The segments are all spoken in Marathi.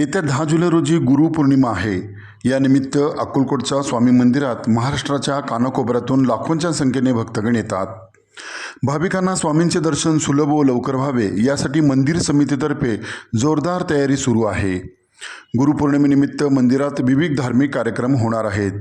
येत्या दहा जुलै रोजी गुरुपौर्णिमा आहे. या निमित्त अक्कलकोटच्या स्वामी मंदिरात महाराष्ट्राच्या कानाकोपऱ्यातून लाखोंच्या संख्येने भक्तगण येतात. भाविकांना स्वामींचे दर्शन सुलभ व लवकर व्हावे यासाठी मंदिर समितीतर्फे जोरदार तयारी सुरू आहे. गुरुपौर्णिमेनिमित्त मंदिरात विविध धार्मिक कार्यक्रम होणार आहेत.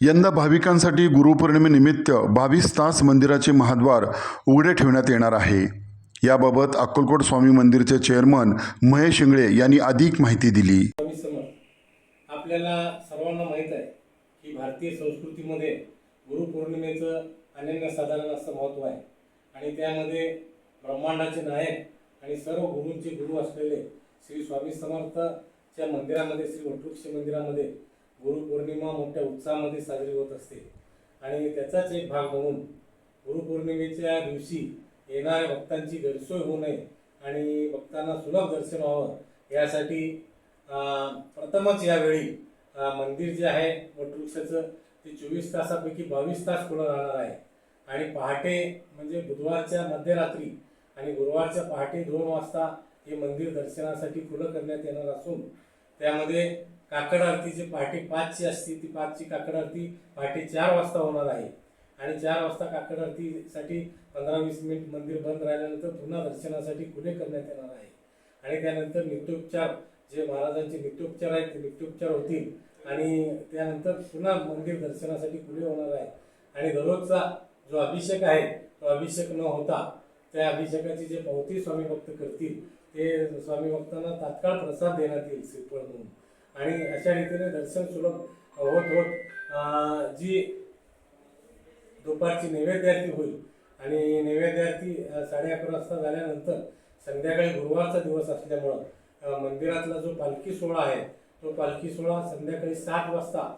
यंदा भाविकांसाठी गुरुपौर्णिमेनिमित्त बावीस तास मंदिराचे महाद्वार उघडे ठेवण्यात येणार आहे. याबाबत अक्कलकोट स्वामी मंदिरचे चेअरमन महेश इंगळे यांनी अधिक माहिती दिली. स्वामी समर्थ आपल्याला सर्वांना माहीत आहे की भारतीय संस्कृतीमध्ये गुरुपौर्णिमेचं अनन्यसाधारण असं महत्त्व आहे. आणि त्यामध्ये ब्रह्मांडाचे नायक आणि सर्व गुरूंचे गुरु असलेले श्री स्वामी समर्थच्या मंदिरामध्ये श्री वटवृक्ष मंदिरामध्ये गुरुपौर्णिमा मोठ्या उत्साहामध्ये साजरी होत असते. आणि त्याचाच एक भाग म्हणून गुरुपौर्णिमेच्या दिवशी येणाऱ्या भक्तांची गैरसोय होऊ नये आणि भक्तांना सुलभ दर्शन व्हावं यासाठी प्रथमच यावेळी मंदिर जे आहे वटवृक्षाचं ते चोवीस तासापैकी बावीस तास खुलं राहणार आहे. आणि पहाटे म्हणजे बुधवारच्या मध्यरात्री आणि गुरुवारच्या पहाटे दोन वाजता हे मंदिर दर्शनासाठी खुलं करण्यात येणार असून त्यामध्ये काकड आरती जे पहाटे पाचची असते ती पाचची काकड आरती पहाटे चार वाजता होणार आहे. आणि चार वाजता काकड आरतीसाठी पंधरा वीस मिनिट मंदिर बंद राहिल्यानंतर पुन्हा दर्शनासाठी खुले करण्यात येणार आहे. आणि त्यानंतर नित्योपचार जे महाराजांचे नित्योपचार आहेत ते नित्योपचार होतील. आणि त्यानंतर पुन्हा मंदिर दर्शनासाठी खुले होणार आहे. आणि दररोजचा जो अभिषेक आहे तो अभिषेक न होता त्या अभिषेकाची जे पावती स्वामी भक्त करतील ते स्वामी भक्तांना तात्काळ प्रसाद देण्यात येईल श्रीफळ म्हणून. आणि अशा रीतीने दर्शन सुलभ होत होत जी दुपारची नैवेद्यार्थी होईल. आणि नैवेद्यार्थी साडे अकरा वाजता झाल्यानंतर संध्याकाळी गुरुवारचा दिवस असल्यामुळं मंदिरातला जो पालखी सोहळा आहे तो पालखी सोहळा संध्याकाळी सात वाजता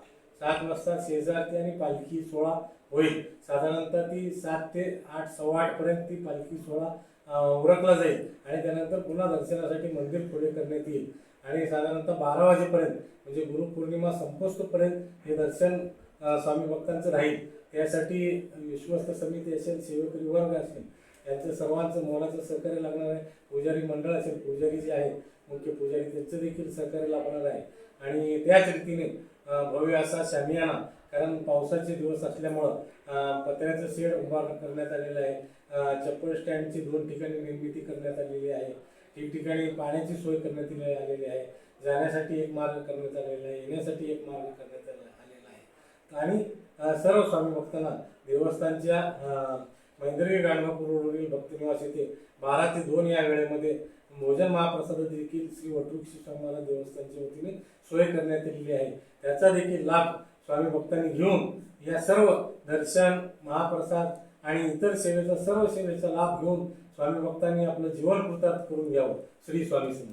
सात वाजता शेजारती आणि पालखी सोहळा होईल. साधारणतः ती सात ते आठ सव्वा आठपर्यंत ती पालखी सोहळा उरकला जाईल. आणि त्यानंतर पुन्हा दर्शनासाठी मंदिर खुले करण्यात येईल. आणि साधारणतः बारा वाजेपर्यंत म्हणजे गुरुपौर्णिमा संपोस्तपर्यंत हे दर्शन स्वामी भक्तांचं राहील. यासाठी विश्वस्त समिती असेल सेवेकरी वर्ग असेल यांचं सर्वांचं मोलाचं सहकार्य लागणार आहे. पुजारी मंडळ असेल पुजारी जे आहेत मुख्य पुजारी त्यांचं देखील सहकार्य लाभणार आहे. आणि त्याच रीतीने भव्य असा शामियाना कारण पावसाचे दिवस असल्यामुळं पत्र्याचं शेड उभा करण्यात आलेलं आहे. चप्पल स्टँडची दोन ठिकाणी निर्मिती करण्यात आलेली आहे. ठिकठिकाणी पाण्याची सोय करण्यात आलेली आहे. जाण्यासाठी एक मार्ग करण्यात आलेला आहे. येण्यासाठी एक मार्ग करण्यात आणि सर्व स्वामी भक्तांना देवस्थानच्या मैंद्री मैंदर्गी रोडवरील भक्तनिवास येथे बारा ते दोन या वेळेमध्ये भोजन महाप्रसाद देखील श्री वटवृक्ष स्वामी देवस्थानच्या वतीने सोय करण्यात आलेली आहे. त्याचा देखील लाभ स्वामी भक्तांनी घेऊन या सर्व दर्शन महाप्रसाद आणि इतर सेवेचा सर्व सेवेचा लाभ घेऊन स्वामी भक्तांनी आपलं जीवन कृतार्थ करून घ्यावं. श्री स्वामी सिंह